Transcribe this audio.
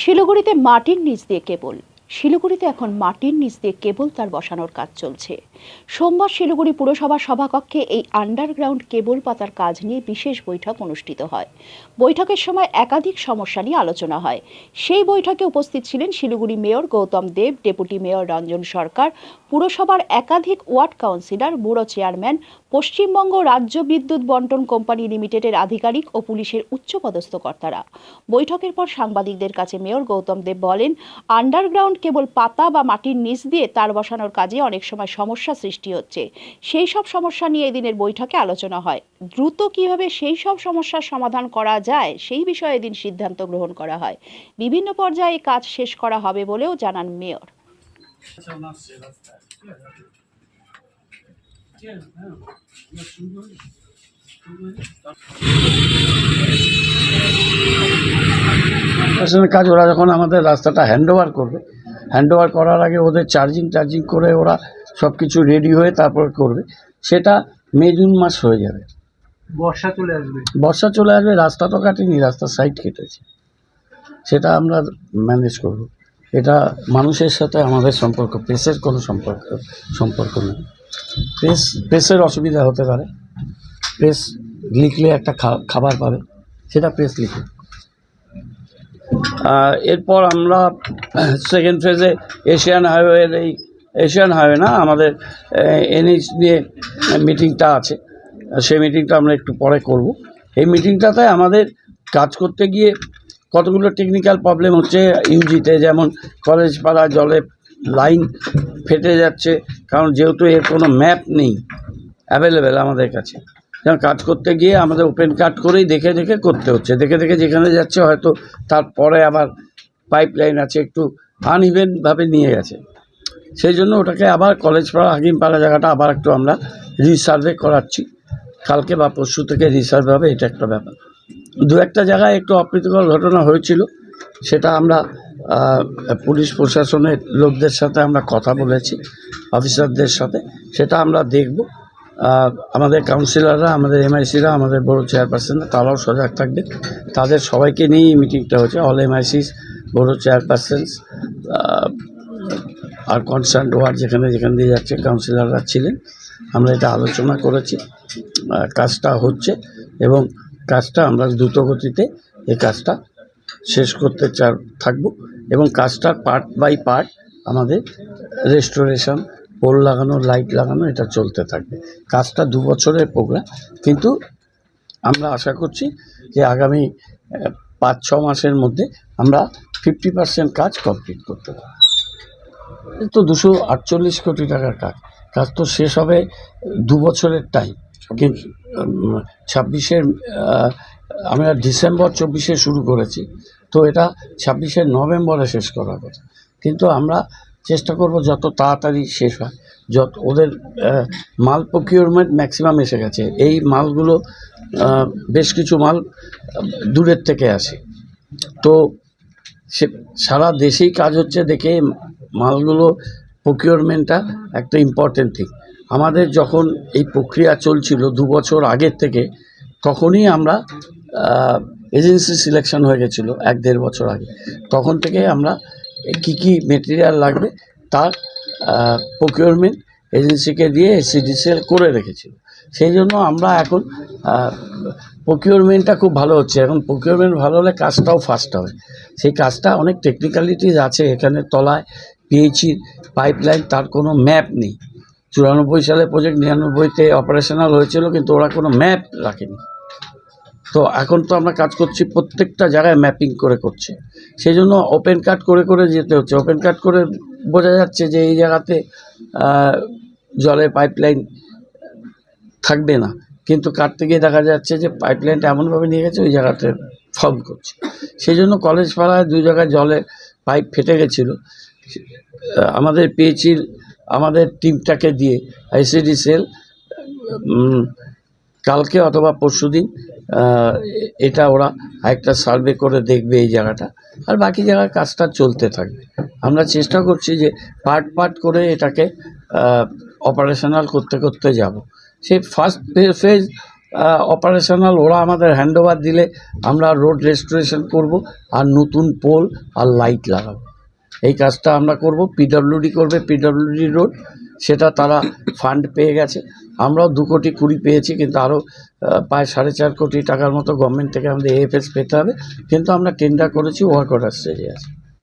শিলিগুড়িতে মাটির নিচ দিয়ে কেবল। শিলিগুড়িতে এখন মাটির নিচ দিয়ে কেবল তার বসানোর কাজ চলছে। সোমবার শিলিগুড়ি পুরসভার সভাকক্ষে এই আন্ডারগ্রাউন্ড কেবল পাতার কাজ নিয়ে বিশেষ বৈঠক অনুষ্ঠিত হয়। বৈঠকের সময় একাধিক সমস্যা নিয়ে আলোচনা হয়। সেই বৈঠকে উপস্থিত ছিলেন Siliguri mayor Gautam Deb, deputy mayor Ranjan Sarkar, পুরসভার একাধিক ward councillor, bureau chairman, Paschimbanga রাজ্য বিদ্যুৎ বন্টন কোম্পানি লিমিটেডের আধিকারিক ও পুলিশের উচ্চপদস্থ কর্তারা। বৈঠকের পর সাংবাদিকদের কাছে মেয়র গৌতম দেব বলেন আন্ডারগ্রাউন্ড কেবল পাতা বা মাটির নিচ দিয়ে তার বসানোর কাজে অনেক সময় সমস্যা সৃষ্টি হচ্ছে। সেই সব সমস্যা নিয়ে এদিনের বৈঠকে আলোচনা হয়। দ্রুত কীভাবে সেই সব সমস্যার সমাধান করা যায়, সেই বিষয়ে এদিন সিদ্ধান্ত গ্রহণ করা হয়। বিভিন্ন পর্যায়ে কাজ শেষ করা হবে বলেও জানান মেয়র। কাজ, ওরা যখন আমাদের রাস্তাটা হ্যান্ড ওভার করবে হ্যান্ড ওভার করার আগে ওদের চার্জিং টার্জিং করে ওরা সব কিছু রেডি হয়ে তারপর করবে। সেটা মে জুন মাস হয়ে যাবে। বর্ষা চলে আসবে? বর্ষা চলে আসবে রাস্তা তো কাটেনি রাস্তার সাইড কেটেছে। সেটা আমরা ম্যানেজ করব। এটা মানুষের সাথে আমাদের সম্পর্ক প্রেসের কোনো সম্পর্ক সম্পর্ক নেই। প্রেস প্রেসের অসুবিধা হতে পারে। প্রেস লিখলে একটা খাবার পাবে। সেটা প্রেস লিখে। এরপর আমরা সেকেন্ড ফেজে এশিয়ান হাইওয়ের এই এশিয়ান হাইওয়ে না, আমাদের এনএইচ নিয়ে মিটিংটা আছে। সেই মিটিংটা আমরা একটু পরে করব। এই মিটিংটাতে আমাদের কাজ করতে গিয়ে কতগুলো টেকনিক্যাল প্রবলেম হচ্ছে ইউজিতে যেমন কলেজ পাড়া জলে লাইন ফেটে যাচ্ছে, কারণ যেহেতু এর কোনো ম্যাপ নেই অ্যাভেলেবেল আমাদের কাছে। যেমন কাজ করতে গিয়ে আমাদের ওপেন কাট করেই দেখে দেখে করতে হচ্ছে। দেখে দেখে যেখানে যাচ্ছে হয়তো তারপরে আবার পাইপ লাইন আছে, একটু আনইভেনভাবে নিয়ে গেছে। সেই জন্য ওটাকে আবার কলেজ পাড়া হাকিমপাড়া জায়গাটা আবার একটু আমরা রিসার্ভে করাচ্ছি। কালকে বা পরশু থেকে রিসার্ভে হবে, এটা একটা ব্যাপার। দু একটা জায়গায় একটু অপ্রীতিকর ঘটনা হয়েছিল, সেটা আমরা পুলিশ প্রশাসনের লোকদের সাথে আমরা কথা বলেছি অফিসারদের সাথে, সেটা আমরা দেখব। আমাদের কাউন্সিলররা আমাদের এমআইসিরা আমাদের বড় চেয়ারপারসনরা তারাও সজাগ থাকবে। তাদের সবাইকে নিয়েই মিটিংটা হচ্ছে অল এমআইসিস বড় চেয়ারপারসনস আর কনসার্ন ওয়ার্ড যেখানে যেখানে দিয়ে যাচ্ছে কাউন্সিলররা ছিলেন। আমরা এটা আলোচনা করেছি কাজটা হচ্ছে এবং কাজটা আমরা দ্রুত গতিতে এই কাজটা শেষ করতে চা থাকব এবং কাজটার পার্ট বাই পার্ট আমাদের রেস্টোরেশন পোল লাগানো লাইট লাগানো, এটা চলতে থাকবে। কাজটা দু বছরের প্রোগ্রাম কিন্তু আমরা আশা করছি যে আগামী পাঁচ ছ মাসের মধ্যে আমরা ফিফটি পার্সেন্ট কাজ কমপ্লিট করতে পারব। এই তো দুশো আটচল্লিশ কোটি টাকার কাজ। কাজ তো শেষ হবে দু বছরের টাইম কিন্তু ছাব্বিশের আমরা ডিসেম্বর চব্বিশে শুরু করেছি। তো এটা ছাব্বিশে নভেম্বরে শেষ করা কথা কিন্তু আমরা চেষ্টা করব যত তাড়াতাড়ি শেষ হয়। যত ওদের মাল প্রকিউরমেন্ট ম্যাক্সিমাম এসে গেছে। এই মালগুলো বেশ কিছু মাল দূরের থেকে আসে। তো সে সারা দেশেই কাজ হচ্ছে দেখে মালগুলো প্রকিউরমেন্টটা একটা ইম্পর্টেন্ট থিং আমাদের যখন এই প্রক্রিয়া চলছিল দু বছর আগের থেকে, তখনই আমরা এজেন্সি সিলেকশন হয়ে গেছিল এক দেড় বছর আগে। তখন থেকে আমরা কি কি মেটেরিয়াল লাগবে তার প্রকিউরমেন্ট এজেন্সিকে দিয়ে এসিডিসিএল করে রেখেছিল। সেই জন্য আমরা এখন প্রকিউরমেন্টটা খুব ভালো হচ্ছে। এখন প্রকিউরমেন্ট ভালো হলে কাজটাও ফাস্ট হবে। সেই কাজটা অনেক টেকনিক্যালিটিস আছে এখানে তলায় পিএইচির পাইপলাইন তার কোনো ম্যাপ নেই। চুরানব্বই সালে প্রজেক্ট নিরানব্বইতে অপারেশনাল হয়েছিল, কিন্তু ওরা কোনো ম্যাপ রাখেনি। তো এখন তো আমরা কাজ করছি প্রত্যেকটা জায়গায় ম্যাপিং করে করছে। সেই জন্য ওপেন কাট করে করে যেতে হচ্ছে। ওপেন কাট করে বোঝা যাচ্ছে যে এই জায়গাতে জলের পাইপলাইন থাকবে না। কিন্তু কাটতে গিয়ে দেখা যাচ্ছে যে পাইপলাইনটা এমনভাবে নিয়ে গেছে, ওই জায়গাতে ফর্ম করছে। সেই জন্য কলেজ পাড়ায় দুই জায়গায় জলে পাইপ ফেটে গেছিল। আমাদের পিএইচির আমাদের টিমটাকে দিয়ে আইসিডি সেল কালকে অথবা পরশু দিন এটা ওরা একটা সার্ভে করে দেখবে এই জায়গাটা। আর বাকি জায়গায় কাজটা চলতে থাকবে। আমরা চেষ্টা করছি যে পার্ট পার্ট করে এটাকে অপারেশনাল করতে করতে যাব। সেই ফার্স্ট ফেজ অপারেশনাল ওরা আমাদের হ্যান্ডওভার দিলে আমরা রোড রেস্টোরেশন করব আর নতুন পোল আর লাইট লাগাবো। এই কাজটা আমরা করব পিডব্লিউডি করবে পিডব্লিউডি রোড সেটা তারা ফান্ড পেয়ে গেছে। আমরাও দু কোটি কুড়ি পেয়েছি, কিন্তু আরও প্রায় সাড়ে চার কোটি টাকার মতো গভর্নমেন্ট থেকে আমাদের এএফএস পেতে হবে। কিন্তু আমরা টেন্ডার করেছি ওয়ার্ক অর্ডার স্টেজে আছে।